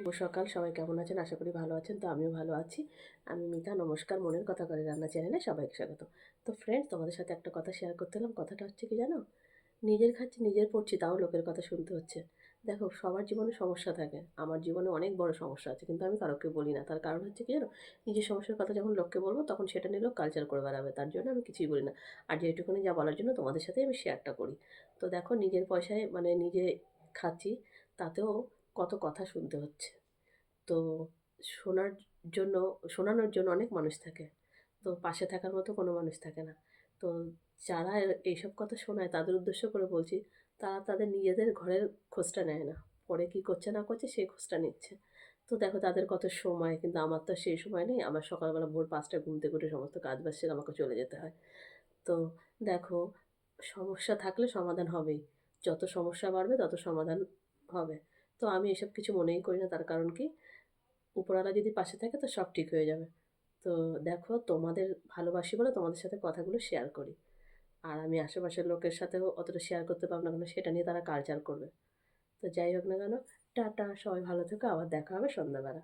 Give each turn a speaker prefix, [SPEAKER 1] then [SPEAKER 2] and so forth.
[SPEAKER 1] শুভ সকাল। সবাই কেমন আছেন? আশা করি ভালো আছেন। তো আমিও ভালো আছি। আমি মিতা। নমস্কার। মনের কথা করে রান্না চ্যানেলে সবাইকে স্বাগত। তো ফ্রেন্ডস তোমাদের সাথে একটা কথা শেয়ার করতে এলাম। কথাটা হচ্ছে কি জানো? নিজের খাচ্ছি, নিজের পড়ছি, তাও লোকের কথা শুনতে হচ্ছে। দেখো, সবার জীবনে সমস্যা থাকে। আমার জীবনে অনেক বড় সমস্যা আছে, কিন্তু আমি কারোকে বলি না। তার কারণ হচ্ছে কি জানো? নিজের সমস্যার কথা যখন লোককে বলব, তখন সেটা নিয়ে লোক কালচার করে বেড়াবে। তার জন্য আমি কিছুই বলি না। আর যেটুকুনি যা বলার জন্য তোমাদের সাথে আমি শেয়ারটা করি। তো দেখো, নিজের পয়সায় মানে নিজে খাচ্ছি, তাতেও কত কথা শুনতে হচ্ছে। তো শোনার জন্য, শোনানোর জন্য অনেক মানুষ থাকে। তো পাশে থাকার মতো কোনো মানুষ থাকে না। তো যারা এইসব কথা শোনায়, তাদের উদ্দেশ্য করে বলছি, তারা তাদের নিজেদের ঘরের খোঁজটা নেয় না। পরে কী করছে না করছে, সেই খোঁজটা নিচ্ছে। তো দেখো, তাদের কত সময়, কিন্তু আমার তো সেই সময় নেই। আমার সকালবেলা ভোর পাঁচটায় ঘুম থেকে উঠে সমস্ত কাজ বাজ আমাকে চলে যেতে হয়। তো দেখো, সমস্যা থাকলে সমাধান হবেই। যত সমস্যা বাড়বে, তত সমাধান হবে। তো আমি এসব কিছু মনেই করি না। তার কারণ কি? উপরওয়ালা যদি পাশে থাকে তো সব ঠিক হয়ে যাবে। তো দেখো, তোমাদের ভালোবাসি বলে তোমাদের সাথে কথাগুলো শেয়ার করি। আর আমি আশেপাশের লোকের সাথেও অতটা শেয়ার করতে পারব না কেন, সেটা নিয়ে তারা কালচার করবে। তো যাই হোক না কেন, টাটা, সবাই ভালো থেকো, আবার দেখা হবে সন্ধ্যাবেলা।